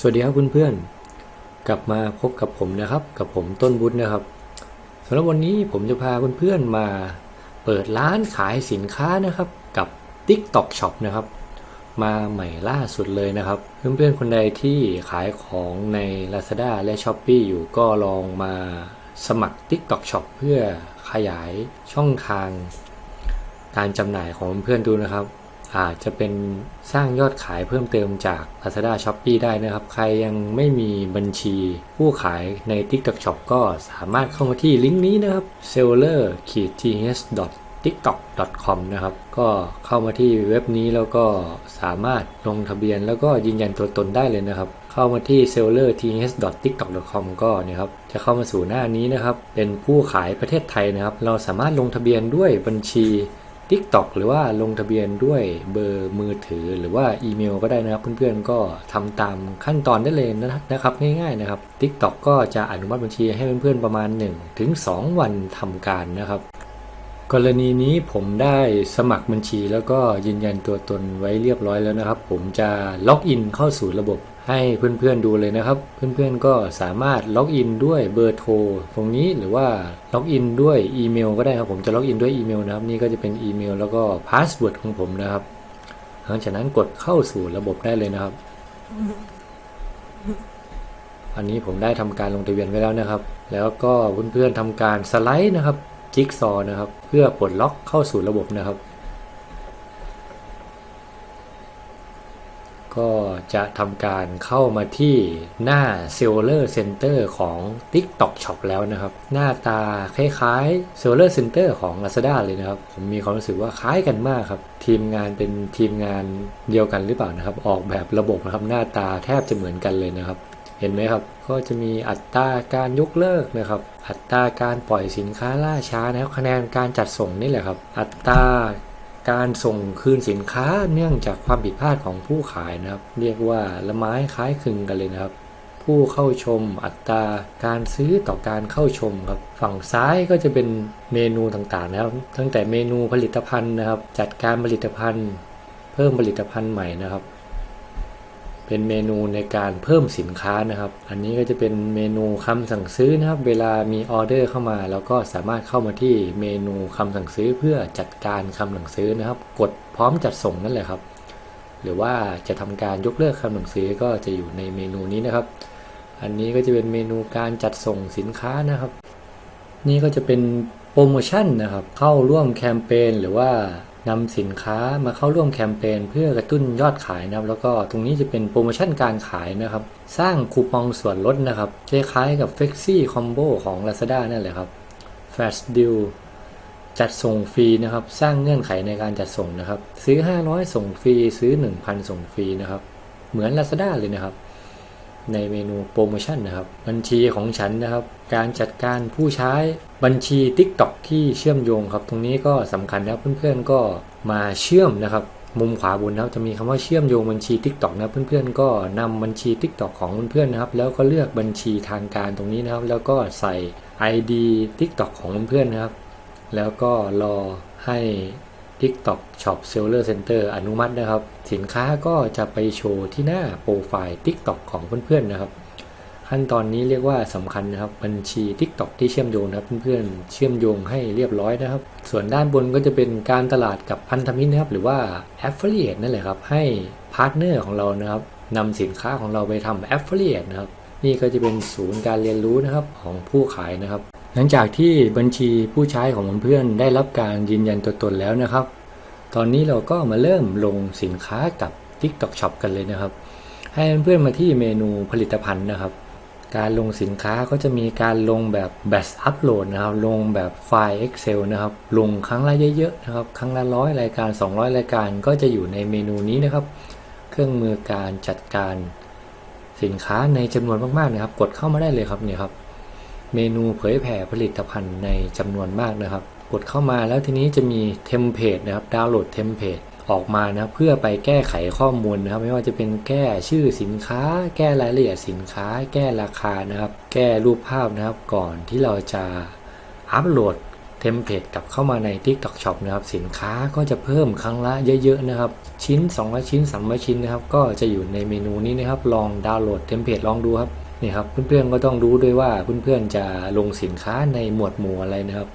สวัสดีครับเพื่อนๆ กลับมาพบกับผมนะครับ กับผมต้นบุญนะครับสำหรับวันนี้ผมจะพาเพื่อนๆมาเปิดร้านขายสินค้านะครับกับ TikTok Shop นะครับ มาใหม่ล่าสุดเลยนะครับ เพื่อนๆคนใดที่ขายของใน Lazada และ s h อ p e e อยู่ก็ลองมาสมัคร TikTok Shop เพื่อขยายช่องทางการจำหน่ายของเพื่อนดูนะครับ อาจจะเป็นสร้างยอดขายเพิ่มเติมจาก Lazada Shopee ได้นะครับ ใครยังไม่มีบัญชีผู้ขายใน TikTok Shop ก็สามารถเข้ามาที่ลิงก์นี้นะครับ seller th tiktok com นะครับ ก็เข้ามาที่เว็บนี้แล้วก็สามารถลงทะเบียนแล้วก็ยืนยันตัวตนได้เลยนะครับ เข้ามาที่ seller th tiktok com ก็เนี่ยครับจะเข้ามาสู่หน้านี้นะครับ เป็นผู้ขายประเทศไทยนะครับ เราสามารถลงทะเบียนด้วยบัญชี TikTok หรือว่าลงทะเบียนด้วยเบอร์มือถือหรือว่าอีเมลก็ได้นะครับเพื่อนๆก็ทำตามขั้นตอนได้เลยนะครับง่ายๆนะครับ TikTok ก็จะอนุมัติบัญชีให้เพื่อนๆประมาณ1ถึง2วันทำการนะครับ กรณีนี้ผมได้สมัครบัญชีแล้วก็ยืนยันตัวตนไว้เรียบร้อยแล้วนะครับ ผมจะล็อกอินเข้าสู่ระบบ ให้เพื่อนๆดูเลยนะครับ เพื่อนๆก็สามารถล็อกอินด้วยเบอร์โทรตรงนี้หรือว่าล็อกอินด้วยอีเมลก็ได้ครับผมจะล็อกอินด้วยอีเมลนะครับนี่ก็จะเป็นอีเมลแล้วก็พาสเวิร์ดของผมนะครับหลังจากนั้นกดเข้าสู่ระบบได้เลยนะครับ อันนี้ผมได้ทำการลงทะเบียนไว้แล้วนะครับ แล้วก็เพื่อนๆทำการสไลด์นะครับจิ๊กซอว์นะครับ เพื่อปลดล็อกเข้าสู่ระบบนะครับ ก็จะทำการเข้ามาที่หน้า Seller Center ของ TikTok Shop แล้วนะครับ หน้าตาคล้ายๆ Seller Center ของ Lazada เลยนะครับ ผมมีความรู้สึกว่าคล้ายกันมากครับ ทีมงานเป็นทีมงานเดียวกันหรือเปล่านะครับ ออกแบบระบบนะครับ หน้าตาแทบจะเหมือนกันเลยนะครับ เห็นไหมครับ ก็จะมีอัตราการยกเลิกนะครับ อัตราการปล่อยสินค้าล่าช้านะครับคะแนนการจัดส่งนี่แหละครับ อัตรา การส่งคืนสินค้าเนื่องจากความผิดพลาดของผู้ขายนะครับ เรียกว่าละไม้คล้ายคลึงกันเลยนะครับ ผู้เข้าชมอัตราการซื้อต่อการเข้าชมครับ ฝั่งซ้ายก็จะเป็นเมนูต่างๆนะครับ ตั้งแต่เมนูผลิตภัณฑ์นะครับ จัดการผลิตภัณฑ์ เพิ่มผลิตภัณฑ์ใหม่นะครับ เป็นเมนูในการเพิ่มสินค้านะครับ อันนี้ก็จะเป็นเมนูคำสั่งซื้อนะครับ เวลามีออเดอร์เข้ามาเราก็สามารถเข้ามาที่เมนูคำสั่งซื้อเพื่อจัดการคำสั่งซื้อนะครับ กดพร้อมจัดส่งนั่นแหละครับ หรือว่าจะทำการยกเลิกคำสั่งซื้อก็จะอยู่ในเมนูนี้นะครับ อันนี้ก็จะเป็นเมนูการจัดส่งสินค้านะครับ นี่ก็จะเป็นโปรโมชั่นนะครับ เข้าร่วมแคมเปญหรือว่า นำสินค้ามาเข้าร่วมแคมเปญเพื่อกระตุ้นยอดขายนะครับ แล้วก็ตรงนี้จะเป็นโปรโมชั่นการขายนะครับ สร้างคูปองส่วนลดนะครับคล้ายๆกับ f l e x i Combo ของ Lazada นั่นแหละครับ Flash Deal จัดส่งฟรีนะครับ สร้างเงื่อนไขในการจัดส่งนะครับ ซื้อ 500 ส่งฟรี ซื้อ 1,000 ส่งฟรีนะครับ เหมือน Lazada เลยนะครับ ในเมนูโปรโมชั่นนะครับบัญชีของฉันนะครับ การจัดการผู้ใช้บัญชี TikTok ที่เชื่อมโยงครับ ตรงนี้ก็สำคัญนะเพื่อนๆก็มาเชื่อมนะครับ มุมขวาบนนะครับจะมีคำว่าเชื่อมโยงบัญชี TikTok นะเพื่อนๆก็นำบัญชี TikTok ของเพื่อนๆนะครับ แล้วก็เลือกบัญชีทางการตรงนี้นะครับ แล้วก็ใส่ ID TikTok ของเพื่อนๆนะครับ แล้วก็รอให้ TikTok Shop Seller Center อนุมัตินะครับ สินค้าก็จะไปโชว์ที่หน้าโปรไฟล์ TikTok ของเพื่อนๆนะครับ ขั้นตอนนี้เรียกว่าสำคัญนะครับ บัญชี TikTok ที่เชื่อมโยงนะครับเพื่อนๆเชื่อมโยงให้เรียบร้อยนะครับ ส่วนด้านบนก็จะเป็นการตลาดกับพันธมิตรนะครับ หรือว่า Affiliate นั่นแหละครับ ให้พาร์ทเนอร์ของเรานะครับนำสินค้าของเราไปทำ Affiliate นะครับนี่ก็จะเป็นศูนย์การเรียนรู้นะครับของผู้ขายนะครับ หลังจากที่บัญชีผู้ใช้ของเพื่อนๆได้รับการยืนยันตัวตนแล้วนะครับ ตอนนี้เราก็มาเริ่มลงสินค้ากับ TikTok Shop กันเลยนะครับ ให้เพื่อนๆมาที่เมนูผลิตภัณฑ์นะครับ การลงสินค้าก็จะมีการลงแบบแบตอัพโหลดนะครับ ลงแบบไฟล์ Excel นะครับ ลงครั้งละเยอะๆนะครับ ครั้งละร้อยรายการ 200 รายการก็จะอยู่ในเมนูนี้นะครับ เครื่องมือการจัดการสินค้าในจำนวนมากๆนะครับ กดเข้ามาได้เลยครับเนี่ยครับ เมนูเผยแผ่ผลิตภัณฑ์ในจำนวนมากนะครับ กดเข้ามาแล้วทีนี้จะมีเทมเพลตนะครับดาวน์โหลดเทมเพลตออกมานะเพื่อไปแก้ไขข้อมูลนะครับ ไม่ว่าจะเป็นแก้ชื่อสินค้า แก้รายละเอียดสินค้า แก้ราคานะครับ แก้รูปภาพนะครับ ก่อนที่เราจะอัปโหลดเททมเพลตกลับเข้ามาใน TikTok Shop นะครับ สินค้าก็จะเพิ่มครั้งละเยอะๆนะครับ ชิ้น200ชิ้น300ชิ้นนะครับ ก็จะอยู่ในเมนูนี้นะครับ ลองดาวน์โหลดเทมเพลตลองดูครับ นี่ครับเพื่อนๆก็ต้องรู้ด้วยว่าเพื่อนๆจะลงสินค้าในหมวดหมู่อะไรนะครับ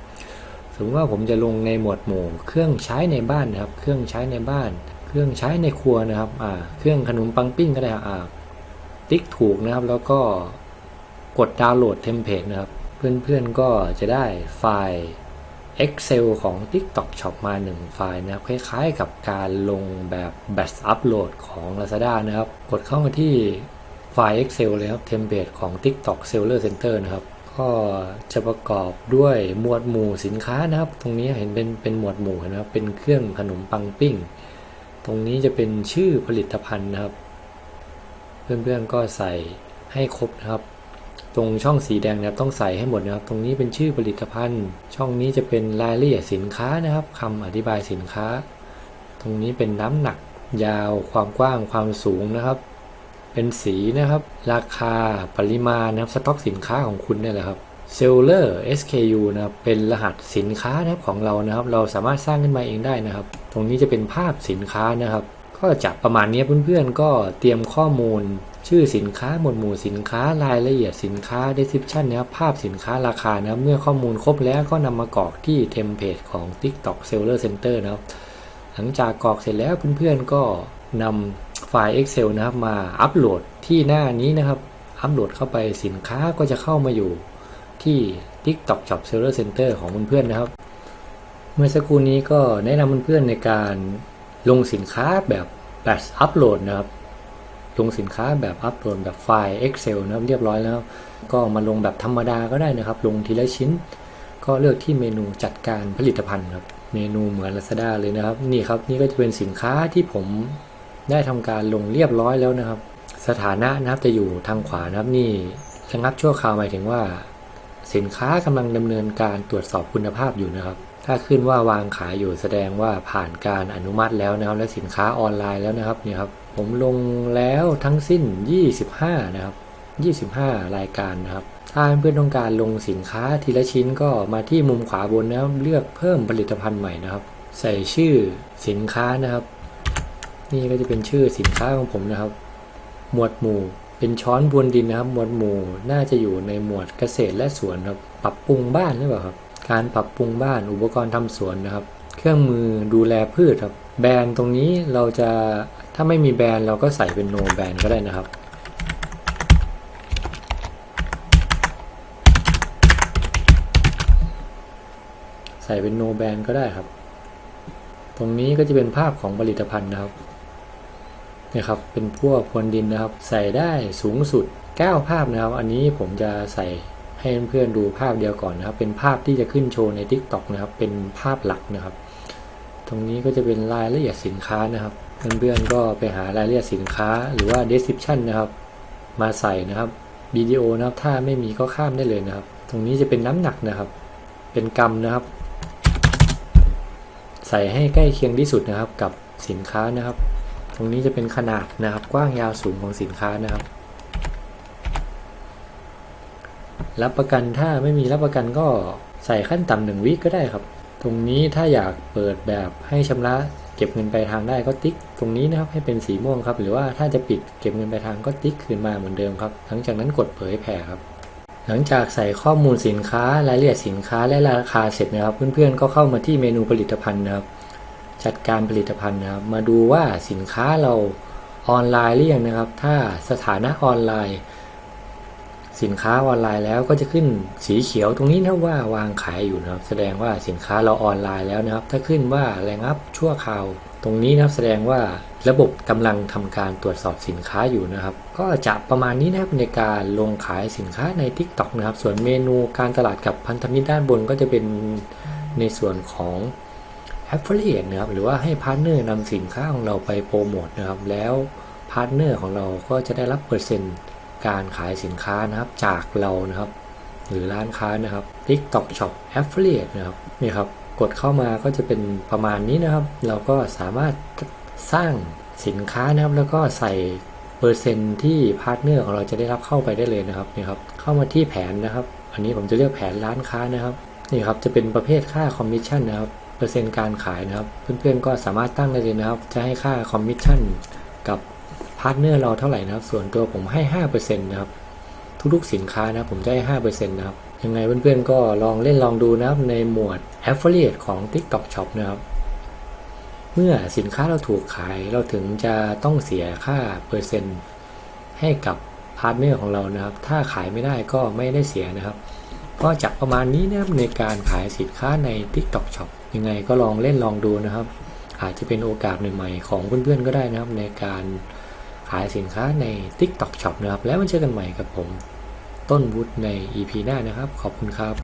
สมมติว่าผมจะลงในหมวดหมู่ เครื่องใช้ในบ้านนะครับ เครื่องใช้ในบ้าน เครื่องใช้ในครัวนะครับอ่าเครื่องขนมปังปิ้งก็ได้อ่าติ๊กถูกนะครับ แล้วก็กดดาวน์โหลดเทมเพลตนะครับ เพื่อนๆก็จะได้ไฟล์ Excel ของ TikTok Shop มา 1 ไฟล์นะครับ คล้ายๆกับการลงแบบ Batch Upload ของ Lazada นะครับ กดเข้ามาที่ ไฟล์ Excel เลยครับเทมเพลตของ TikTok Seller Center นะครับ ก็จะประกอบด้วยหมวดหมู่สินค้านะครับ ตรงนี้เห็นเป็นเป็นหมวดหมู่นะครับเป็นเครื่องขนมปังปิ้ง ตรงนี้จะเป็นชื่อผลิตภัณฑ์นะครับ เพื่อนๆก็ใส่ให้ครบนะครับตรงช่องสีแดงนะครับต้องใส่ให้หมดนะครับ ตรงนี้เป็นชื่อผลิตภัณฑ์ ช่องนี้จะเป็นรายละเอียดสินค้านะครับคำอธิบายสินค้า ตรงนี้เป็นน้ำหนัก ยาวความกว้างความสูงนะครับ เป็นสีนะครับ ราคาปริมาณนะครับสต็อกสินค้าของคุณเนี่ยแหละครับ Seller SKU นะครับเป็นรหัสสินค้านะครับของเรานะครับ เราสามารถสร้างขึ้นมาเองได้นะครับ ตรงนี้จะเป็นภาพสินค้านะครับ ก็จะประมาณนี้เพื่อนๆ ก็เตรียมข้อมูล ชื่อสินค้าหมวดหมู่สินค้ารายละเอียดสินค้า description นะครับภาพสินค้าราคานะครับเมื่อข้อมูลครบแล้วก็นำมากรอกที่เทมเพลตของ TikTok Seller Center นะครับหลังจากกรอกเสร็จแล้วเพื่อนๆก็นำ ไฟล์ Excel นะครับมาอัปโหลดที่หน้านี้นะครับ อัปโหลดเข้าไปสินค้าก็จะเข้ามาอยู่ที่ TikTok Shop Seller Center ของเพื่อนๆนะครับ เมื่อสักครู่นี้ก็แนะนำเพื่อนๆในการลงสินค้าแบบแบบอัปโหลดนะครับ ลงสินค้าแบบอัปโหลดแบบไฟล์ Excel นะครับเรียบร้อยแล้ว ก็มาลงแบบธรรมดาก็ได้นะครับ ลงทีละชิ้น ก็เลือกที่เมนูจัดการผลิตภัณฑ์ครับ เมนูเหมือน Lazada เลยนะครับ นี่ครับนี่ก็จะเป็นสินค้าที่ผม ได้ทำการลงเรียบร้อยแล้วนะครับ สถานะนะครับจะอยู่ทางขวานะครับนี่ระงับชั่วคราวหมายถึงว่า สินค้ากำลังดำเนินการตรวจสอบคุณภาพอยู่นะครับ ถ้าขึ้นว่าวางขายอยู่แสดงว่าผ่านการอนุมัติแล้วนะครับ และสินค้าออนไลน์แล้วนะครับเนี่ยครับผมลงแล้วทั้งสิ้น 25 นะครับ 25 รายการนะครับ ถ้าเพื่อนต้องการลงสินค้าทีละชิ้นก็มาที่มุมขวาบนนะครับ เลือกเพิ่มผลิตภัณฑ์ใหม่นะครับ ใส่ชื่อสินค้านะครับ นี่ก็จะเป็นชื่อสินค้าของผมนะครับ หมวดหมู่ เป็นช้อนบวนดินนะครับ หมวดหมู่น่าจะอยู่ในหมวดเกษตรและสวนครับ ปรับปรุงบ้านหรือเปล่าครับ การปรับปรุงบ้านอุปกรณ์ทำสวนนะครับ เครื่องมือดูแลพืชครับ แบรนด์ตรงนี้เราจะถ้าไม่มีแบรนด์เราก็ใส่เป็นโนแบรนด์ก็ได้นะครับใส่เป็นโนแบรนด์ก็ได้ครับ ตรงนี้ก็จะเป็นภาพของผลิตภัณฑ์นะครับ นี่ยครับเป็นพวกพรวนดินนะครับ ใส่ได้สูงสุด 9 ภาพนะครับ อันนี้ผมจะใส่ให้เพื่อนๆดูภาพเดียวก่อนนะครับ เป็นภาพที่จะขึ้นโชว์ใน TikTok นะครับ เป็นภาพหลักนะครับ ตรงนี้ก็จะเป็นรายละเอียดสินค้านะครับ เพื่อนๆก็ไปหารายละเอียดสินค้าหรือว่า description นะครับ มาใส่นะครับวิดีโอนะครับ ถ้าไม่มีก็ข้ามได้เลยนะครับ ตรงนี้จะเป็นน้ำหนักนะครับ เป็นกรัมนะครับ ใส่ให้ใกล้เคียงที่สุดนะครับกับสินค้านะครับ รงนี้จะเป็นขนาดนะครับกว้างยาวสูงของสินค้านะครับ รับประกันถ้าไม่มีรับประกันก็ใส่ขั้นต่ำหนึ่งวิก็ได้ครับ ตรงนี้ถ้าอยากเปิดแบบให้ชำระเก็บเงินปลายทางได้ก็ติ๊ก ตรงนี้นะครับให้เป็นสีม่วงครับ หรือว่าถ้าจะปิดเก็บเงินปลายทางก็ติ๊กคืนมาเหมือนเดิมครับหลังจากนั้นกดเผยแผ่ครับหลังจากใส่ข้อมูลสินค้ารายละเอียดสินค้าและราคาเสร็จนะครับ เพื่อนๆก็เข้ามาที่เมนูผลิตภัณฑ์นะครับ จัดการผลิตภัณฑ์นะครับ มาดูว่าสินค้าเราออนไลน์หรือยังนะครับ ถ้าสถานะออนไลน์ สินค้าออนไลน์แล้วก็จะขึ้นสีเขียวตรงนี้นะว่าวางขายอยู่นะครับ แสดงว่าสินค้าเราออนไลน์แล้วนะครับ ถ้าขึ้นว่าแรงอัพชั่วคราว ตรงนี้นะครับแสดงว่าระบบกำลังทำการตรวจสอบสินค้าอยู่นะครับ ก็จะประมาณนี้นะครับในการลงขายสินค้าใน TikTok นะครับ ส่วนเมนูการตลาดกับพันธมิตรด้านบนก็จะเป็นในส่วนของ Affiliate นะครับหรือว่าให้พาร์ทเนอร์นำสินค้าของเราไปโปรโมทนะครับแล้วพาร์ทเนอร์ของเราก็จะได้รับเปอร์เซ็นต์การขายสินค้านะครับจากเรานะครับ หรือร้านค้านะครับ TikTok Shop Affiliate นะครับนี่ครับกดเข้ามาก็จะเป็นประมาณนี้นะครับ เราก็สามารถสร้างสินค้านะครับแล้วก็ใส่เปอร์เซ็นต์ที่พาร์ทเนอร์ของเราจะได้รับเข้าไปได้เลยนะครับนี่ครับเข้ามาที่แผนนะครับ อันนี้ผมจะเลือกแผนร้านค้านะครับนี่ครับจะเป็นประเภทค่าคอมมิชชั่นนะครับ ปอร์เซ็นต์การขายนะครับ เพื่อนๆก็สามารถตั้งได้เลยนะครับ จะให้ค่าคอมมิชชั่นกับพาร์ทเนอร์เราเท่าไหร่นะครับ ส่วนตัวผมให้ 5%นะครับ ทุกๆสินค้านะผมจะให้ 5%นะครับ ยังไงเพื่อนๆก็ลองเล่นลองดูนะครับ ในหมวด Affiliate ของ TikTok Shop นะครับ เมื่อสินค้าเราถูกขายเราถึงจะต้องเสียค่าเปอร์เซ็นต์ให้กับพาร์ทเนอร์ของเรานะครับ ถ้าขายไม่ได้ก็ไม่ได้เสียนะครับ ก็จะประมาณนี้นะครับในการขายสินค้าใน TikTok Shop ยังไงก็ลองเล่นลองดูนะครับ อาจจะเป็นโอกาสใหม่ๆของเพื่อนๆก็ได้นะครับ ในการขายสินค้าใน TikTok Shop นะครับ แล้วมาเจอกันใหม่กับผม ต้นวุฒิใน EP หน้านะครับ ขอบคุณครับ